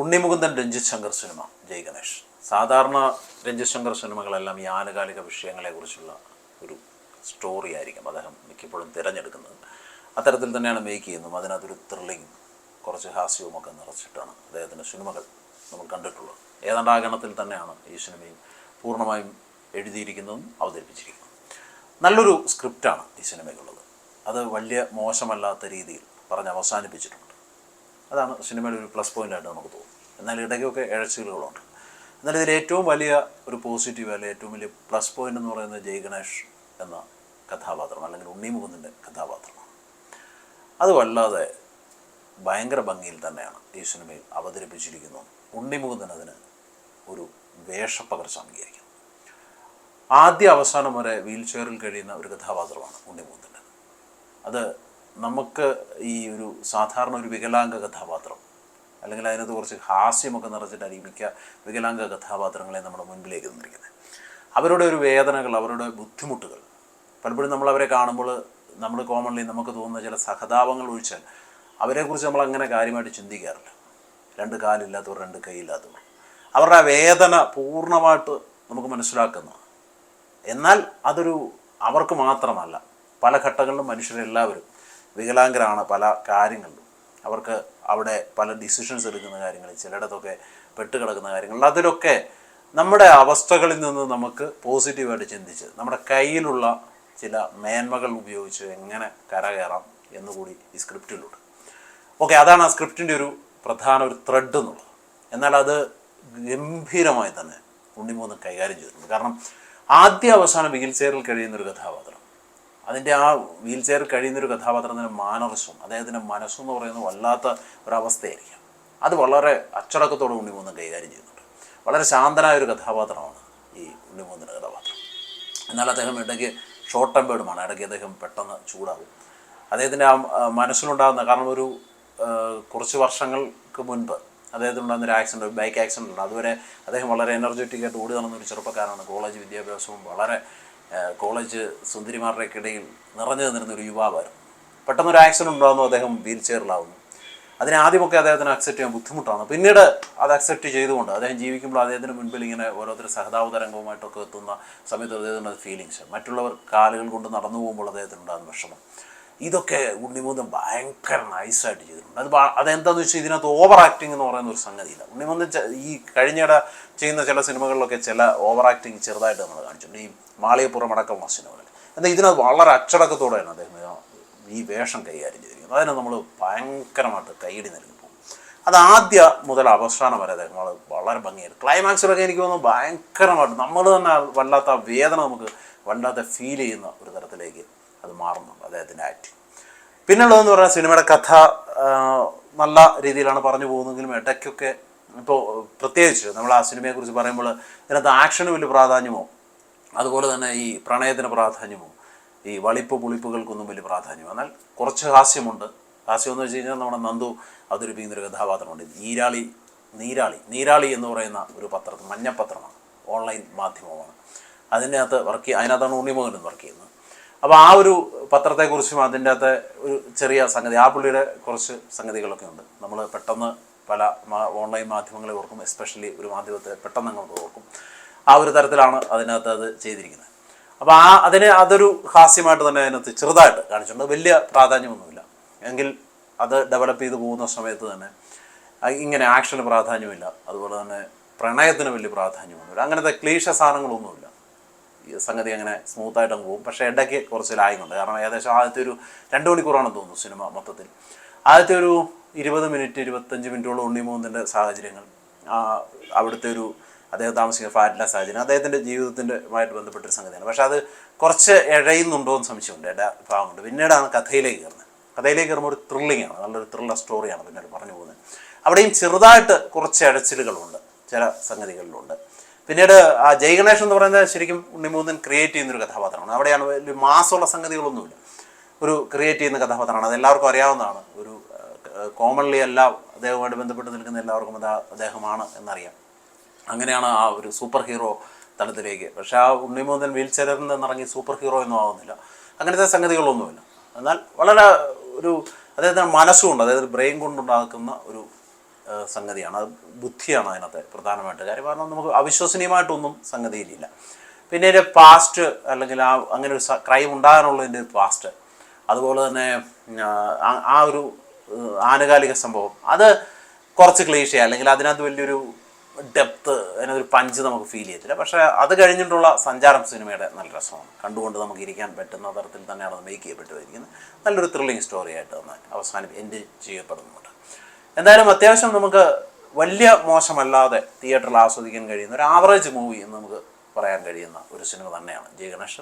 Unni Mukundan Ranjith Shankar cinema Jai Ganesh. സാധാരണ രഞ്ജിത് ശങ്കർ സിനിമകളെല്ലാം ഈ ആനുകാലിക വിഷയങ്ങളെക്കുറിച്ചുള്ള ഒരു സ്റ്റോറി ആയിരിക്കും അദ്ദേഹം മിക്കപ്പോഴും തിരഞ്ഞെടുക്കുന്നത്. അത്തരത്തിൽ തന്നെയാണ് മേക്ക് ചെയ്യുന്നത്. അതിനകത്തൊരു ത്രില്ലിങ് കുറച്ച് ഹാസ്യവുമൊക്കെ നിറച്ചിട്ടാണ് അദ്ദേഹത്തിന്റെ സിനിമകൾ നമ്മൾ കണ്ടിട്ടുള്ളത്. ഏതാണ്ട് ആ ഗണത്തിൽ തന്നെയാണ് ഈ സിനിമയും പൂർണമായും എഴുതിയിരിക്കുന്നതും അവതരിപ്പിച്ചിരിക്കുന്നതും. നല്ലൊരു സ്ക്രിപ്റ്റാണ് ഈ സിനിമയ്ക്കുള്ളത്. അത് വലിയ മോശമല്ലാത്ത രീതിയിൽ പറഞ്ഞ് അവസാനിപ്പിച്ചിട്ടുണ്ട്. അതാണ് സിനിമയുടെ ഒരു പ്ലസ് പോയിന്റായിട്ട് നമുക്ക് തോന്നും എന്നാൽ ഇടയ്ക്കൊക്കെ ഇഴച്ചിലുകളുണ്ട്. എന്നാൽ ഇതിൽ ഏറ്റവും വലിയ ഒരു പോസിറ്റീവ് അല്ലെങ്കിൽ ഏറ്റവും വലിയ പ്ലസ് പോയിന്റ് എന്ന് പറയുന്നത് ജയ് ഗണേഷ് എന്ന കഥാപാത്രം അല്ലെങ്കിൽ ഉണ്ണിമുകുന്ദന്റെ കഥാപാത്രമാണ് അതുമല്ലാതെ ഭയങ്കര ഭംഗിയിൽ തന്നെയാണ് ഈ സിനിമയിൽ അവതരിപ്പിച്ചിരിക്കുന്നത് ഉണ്ണിമുകുന്ദൻ അതിന് ഒരു വേഷപ്പകർച്ച അംഗീകരിക്കുന്നു ആദ്യ അവസാനം വരെ വീൽ ചെയറിൽ കഴിയുന്ന ഒരു കഥാപാത്രമാണ് ഉണ്ണിമുകുന്ദന്റെ അത് നമുക്ക് ഈ ഒരു സാധാരണ ഒരു വികലാംഗ കഥാപാത്രം അല്ലെങ്കിൽ അതിനകത്ത് കുറച്ച് ഹാസ്യമൊക്കെ നിറച്ചിട്ടായിരിക്കും മിക്ക വികലാംഗ കഥാപാത്രങ്ങളെ നമ്മുടെ മുൻപിലേക്ക് തന്നിരിക്കുന്നത് അവരുടെ ഒരു വേദനകൾ അവരുടെ ബുദ്ധിമുട്ടുകൾ പലപ്പോഴും നമ്മൾ അവരെ കാണുമ്പോൾ നമ്മൾ കോമൺലി നമുക്ക് തോന്നുന്ന ചില സഹതാപങ്ങൾ ഒഴിച്ചാൽ അവരെക്കുറിച്ച് നമ്മൾ അങ്ങനെ കാര്യമായിട്ട് ചിന്തിക്കാറില്ല. രണ്ട് കാലില്ലാത്തവർ രണ്ട് കൈയില്ലാത്തവർ. അവരുടെ വേദന പൂർണമായിട്ട് നമുക്ക് മനസ്സിലാക്കുന്ന എന്നാൽ അതൊരു അവർക്ക് മാത്രമല്ല പല ഘട്ടങ്ങളിലും മനുഷ്യരെല്ലാവരും വികലാംഗരാണ് പല കാര്യങ്ങളിലും. അവർക്ക് അവിടെ പല ഡിസിഷൻസ് എടുക്കുന്ന കാര്യങ്ങളിൽ ചിലയിടത്തൊക്കെ പെട്ടുകിടക്കുന്ന കാര്യങ്ങൾ. അതിലൊക്കെ നമ്മുടെ അവസ്ഥകളിൽ നിന്ന് നമുക്ക് പോസിറ്റീവായിട്ട് ചിന്തിച്ച് നമ്മുടെ കയ്യിലുള്ള ചില മേന്മകൾ ഉപയോഗിച്ച് എങ്ങനെ കരകയറാം എന്നുകൂടി ഈ സ്ക്രിപ്റ്റിലുണ്ട് ഓക്കെ അതാണ് ആ സ്ക്രിപ്റ്റിന്റെ ഒരു പ്രധാന ഒരു ത്രെഡ് എന്നുള്ളത്. എന്നാൽ അത് ഗംഭീരമായി തന്നെ ഉണ്ണിമൂന്ന് കൈകാര്യം ചെയ്തിട്ടുണ്ട്. കാരണം ആദ്യ അവസാനം വീൽ ചെയറിൽ കഴിയുന്ന ഒരു കഥാപാത്രം. അതിന്റെ ആ വീൽ ചെയർ കഴിയുന്നൊരു കഥാപാത്രത്തിന്റെ മാനറിസവും അദ്ദേഹത്തിന്റെ മനസ്സും എന്ന് പറയുന്നത് വല്ലാത്ത ഒരവസ്ഥയായിരിക്കും. അത് വളരെ അച്ചടക്കത്തോടെ ഉണ്ണിമൂന്ന് കൈകാര്യം ചെയ്യുന്നുണ്ട്. വളരെ ശാന്തനായ ഒരു കഥാപാത്രമാണ് ഈ ഉണ്ണിമൂന്നിന്റെ കഥാപാത്രം. എന്നാൽ അദ്ദേഹം ഇടയ്ക്ക് ഷോർട്ട് ടെമ്പേർഡുമാണ് ഇടയ്ക്ക് അദ്ദേഹം പെട്ടെന്ന് ചൂടാകും. അദ്ദേഹത്തിന്റെ ആ മനസ്സിലുണ്ടാകുന്ന കാരണം ഒരു കുറച്ച് വർഷങ്ങൾക്ക് മുൻപ് അദ്ദേഹത്തിനുണ്ടാകുന്ന ഒരു ആക്സിഡന്റ് ഒരു ബൈക്ക് ആക്സിഡന്റ് ഉണ്ട്. അതുവരെ അദ്ദേഹം വളരെ എനർജറ്റിക് ആയിട്ട് ഓടി നടന്ന ഒരു ചെറുപ്പക്കാരാണ് കോളേജ് വിദ്യാഭ്യാസവും വളരെ കോളേജ് സുന്ദരിമാരുടെയൊക്കെ ഇടയിൽ നിറഞ്ഞു നിന്നിരുന്ന ഒരു യുവാവായിരുന്നു. പെട്ടെന്നൊരു ആക്സിഡന്റ് ഉണ്ടാകുന്നു അദ്ദേഹം വീൽ ചെയറിലാവുന്നു. അതിനെ ആദ്യമൊക്കെ അദ്ദേഹത്തിന് അക്സെപ്റ്റ് ചെയ്യാൻ ബുദ്ധിമുട്ടാണ്. പിന്നീട് അത് അക്സെപ്റ്റ് ചെയ്തുകൊണ്ട് അദ്ദേഹം ജീവിക്കുമ്പോൾ അദ്ദേഹത്തിന് മുൻപിൽ ഇങ്ങനെ ഓരോരുത്തർ സഹതാപതരംഗവുമായിട്ടൊക്കെ എത്തുന്ന സമയത്ത് അദ്ദേഹത്തിന്റെ ഫീലിങ്സ് മറ്റുള്ളവർ കാലുകൾ കൊണ്ട് നടന്നു പോകുമ്പോൾ അദ്ദേഹത്തിന് ഉണ്ടാകുന്ന വിഷമം. ഇതൊക്കെ ഉണ്ണിമുന്തൻ ഭയങ്കര നൈസായിട്ട് ചെയ്തിട്ടുണ്ട്. അത് അതെന്താണെന്ന് വെച്ചാൽ ഇതിനകത്ത് ഓവർ ആക്ടിങ് എന്ന് പറയുന്ന ഒരു സംഗതിയില്ല. ഉണ്ണിമുന്തൻ ചെ- ഈ കഴിഞ്ഞിട ചെയ്യുന്ന ചില സിനിമകളിലൊക്കെ ചില ഓവർ ആക്ടിങ് ചെറുതായിട്ട് നമ്മൾ കാണിച്ചിട്ടുണ്ട്. ഈ മാളികപ്പുറം അടക്കമുള്ള സിനിമകളിൽ എന്നാൽ ഇതിനകത്ത് വളരെ അച്ചടക്കത്തോടെയാണ് അദ്ദേഹം ഈ വേഷം കൈകാര്യം ചെയ്തിരിക്കുന്നത്. അതിന് നമ്മൾ ഭയങ്കരമായിട്ട് കൈയടി നൽകി പോകും. അത് ആദ്യ മുതൽ അവസാനം വരെ അദ്ദേഹം വളരെ ഭംഗിയായിട്ട് ക്ലൈമാക്സിലൊക്കെ എനിക്ക് തോന്നുന്നു ഭയങ്കരമായിട്ട് നമ്മൾ തന്നെ വല്ലാത്ത വേദന നമുക്ക് വല്ലാത്ത ഫീൽ ചെയ്യുന്ന ഒരു അത് മാറുന്നുണ്ട് അദ്ദേഹത്തിന്റെ ആക്ട് പിന്നുള്ളതെന്ന് പറഞ്ഞാൽ സിനിമയുടെ കഥ നല്ല രീതിയിലാണ് പറഞ്ഞു പോകുന്നതെങ്കിലും ഇടയ്ക്കൊക്കെ ഇപ്പോൾ പ്രത്യേകിച്ച് നമ്മൾ ആ സിനിമയെക്കുറിച്ച് പറയുമ്പോൾ ഇതിനകത്ത് ആക്ഷന് വലിയ പ്രാധാന്യമോ അതുപോലെ തന്നെ ഈ പ്രണയത്തിന് പ്രാധാന്യമോ ഈ വളിപ്പ് പുളിപ്പുകൾക്കൊന്നും വലിയ പ്രാധാന്യമോ. എന്നാൽ കുറച്ച് ഹാസ്യമുണ്ട്. ഹാസ്യം എന്ന് വെച്ച് കഴിഞ്ഞാൽ നമ്മുടെ നന്ദു അവതരിപ്പിക്കുന്ന ഒരു കഥാപാത്രമുണ്ട് നീരാളി നീരാളി നീരാളി എന്ന് പറയുന്ന ഒരു പത്രത്തിൽ മഞ്ഞപ്പത്രമാണ്. ഓൺലൈൻ മാധ്യമമാണ്. അതിന്റെ അകത്ത് വർക്ക് അതിനകത്താണ് ഉണ്ണിമോഹനും വർക്ക് ചെയ്യുന്നത്. അപ്പോൾ ആ ഒരു പത്രത്തെക്കുറിച്ചും അതിന്റെ അകത്തെ ഒരു ചെറിയ സംഗതി ആ പുള്ളിയുടെ കുറച്ച് സംഗതികളൊക്കെ ഉണ്ട്. നമ്മൾ പെട്ടെന്ന് പല ഓൺലൈൻ മാധ്യമങ്ങളെ ഓർക്കും എസ്പെഷ്യലി ഒരു മാധ്യമത്തെ പെട്ടെന്ന് അങ്ങോട്ട് ഓർക്കും. ആ ഒരു തരത്തിലാണ് അതിനകത്ത് അത് ചെയ്തിരിക്കുന്നത്. അപ്പോൾ ആ അതിന് അതൊരു ഹാസ്യമായിട്ട് തന്നെ അതിനകത്ത് ചെറുതായിട്ട് കാണിച്ചിട്ടുണ്ട്. വലിയ പ്രാധാന്യമൊന്നുമില്ല. എങ്കിൽ അത് ഡെവലപ്പ് ചെയ്ത് പോകുന്ന സമയത്ത് തന്നെ ഇങ്ങനെ ആക്ഷന് പ്രാധാന്യമില്ല. അതുപോലെ തന്നെ പ്രണയത്തിന് വലിയ പ്രാധാന്യമൊന്നുമില്ല. അങ്ങനത്തെ ക്ലീശ സാധനങ്ങളൊന്നുമില്ല. സംഗതി അങ്ങനെ സ്മൂത്തായിട്ട് അങ്ങ് പോകും. പക്ഷേ ഇടയ്ക്ക് കുറച്ച് ലായുന്നുണ്ട് കാരണം ഏകദേശം ആദ്യത്തെ ഒരു രണ്ട് മണിക്കൂറാണെന്ന് തോന്നുന്നു സിനിമ മൊത്തത്തിൽ. ആദ്യത്തെ ഒരു ഇരുപത് മിനിറ്റ് ഇരുപത്തഞ്ച് മിനിറ്റോളം ഉണ്ണി മൂന്നിന്റെ സാഹചര്യങ്ങൾ. അവിടുത്തെ ഒരു അദ്ദേഹം താമസിക്കുന്ന ഫ്ലാറ്റിലെ സാഹചര്യം. അദ്ദേഹത്തിന്റെ ജീവിതത്തിന്റെ ആയിട്ട് ബന്ധപ്പെട്ടൊരു സംഗതിയാണ്. പക്ഷേ അത് കുറച്ച് ഇഴയുന്നുണ്ടോ എന്ന് സംശയമുണ്ട്. എന്റെ ഭാഗമുണ്ട്. പിന്നീടാണ് കഥയിലേക്ക് കയറുന്നത്. കഥയിലേക്ക് കയറുമ്പോൾ ഒരു ത്രില്ലിംഗ് ആണ് നല്ലൊരു ത്രില്ലർ സ്റ്റോറിയാണ് പിന്നീട് പറഞ്ഞു പോകുന്നത്. അവിടെയും ചെറുതായിട്ട് കുറച്ച് ഇഴച്ചിലുകളുണ്ട്. ചില സംഗതികളിലുണ്ട്. പിന്നീട് ആ ജയഗണേഷ് എന്ന് പറയുന്നത് ശരിക്കും ഉണ്ണിമൂന്നൻ ക്രിയേറ്റ് ചെയ്യുന്നൊരു കഥാപാത്രമാണ്. അവിടെയാണ് വലിയ മാസമുള്ള സംഗതികളൊന്നുമില്ല. ഒരു ക്രിയേറ്റ് ചെയ്യുന്ന കഥാപാത്രമാണ്. അത് എല്ലാവർക്കും അറിയാവുന്നതാണ്. ഒരു കോമൺലി എല്ലാം അദ്ദേഹവുമായിട്ട് ബന്ധപ്പെട്ട് നിൽക്കുന്ന എല്ലാവർക്കും അത് അദ്ദേഹമാണ് എന്നറിയാം. അങ്ങനെയാണ് ആ ഒരു സൂപ്പർ ഹീറോ തലത്തിലേക്ക്. പക്ഷേ ആ ഉണ്ണിമൂന്നൻ വീൽ ചെയറിൽ നിന്ന് ഇറങ്ങി സൂപ്പർ ഹീറോ ഒന്നും ആവുന്നില്ല. അങ്ങനത്തെ സംഗതികളൊന്നുമില്ല. എന്നാൽ വളരെ ഒരു അദ്ദേഹത്തിന് മനസ്സുകൊണ്ട് അതായത് ബ്രെയിൻ കൊണ്ടുണ്ടാക്കുന്ന ഒരു സംഗതിയാണ്. അത് ബുദ്ധിയാണ് അതിനകത്ത് പ്രധാനമായിട്ട്. കാര്യം കാരണം നമുക്ക് അവിശ്വസനീയമായിട്ടൊന്നും സംഗതിയിലില്ല. പിന്നെ ഒരു പാസ്റ്റ് അല്ലെങ്കിൽ ആ അങ്ങനെ ഒരു ക്രൈം ഉണ്ടാകാനുള്ളതിന്റെ പാസ്റ്റ് അതുപോലെ തന്നെ ആ ഒരു ആനുകാലിക സംഭവം. അത് കുറച്ച് ക്ലീശ അല്ലെങ്കിൽ അതിനകത്ത് വലിയൊരു ഡെപ്ത്ത് അതിനൊരു പഞ്ച് നമുക്ക് ഫീൽ ചെയ്യത്തില്ല. പക്ഷേ അത് കഴിഞ്ഞിട്ടുള്ള സഞ്ചാരം സിനിമയുടെ നല്ല രസമാണ്. കണ്ടുകൊണ്ട് നമുക്ക് ഇരിക്കാൻ പറ്റുന്ന തരത്തിൽ തന്നെയാണ് അത് മേക്ക് ചെയ്യപ്പെട്ടിരിക്കുന്നത് നല്ലൊരു ത്രില്ലിംഗ് സ്റ്റോറിയായിട്ട് തന്നെ അവസാനം എൻഡ് ചെയ്യപ്പെടുന്നുണ്ട് എന്തായാലും അത്യാവശ്യം നമുക്ക് വലിയ മോശമല്ലാതെ തിയേറ്ററിൽ ആസ്വദിക്കാൻ കഴിയുന്ന ഒരു ആവറേജ് മൂവി എന്ന് നമുക്ക് പറയാൻ കഴിയുന്ന ഒരു സിനിമ തന്നെയാണ്. ജയ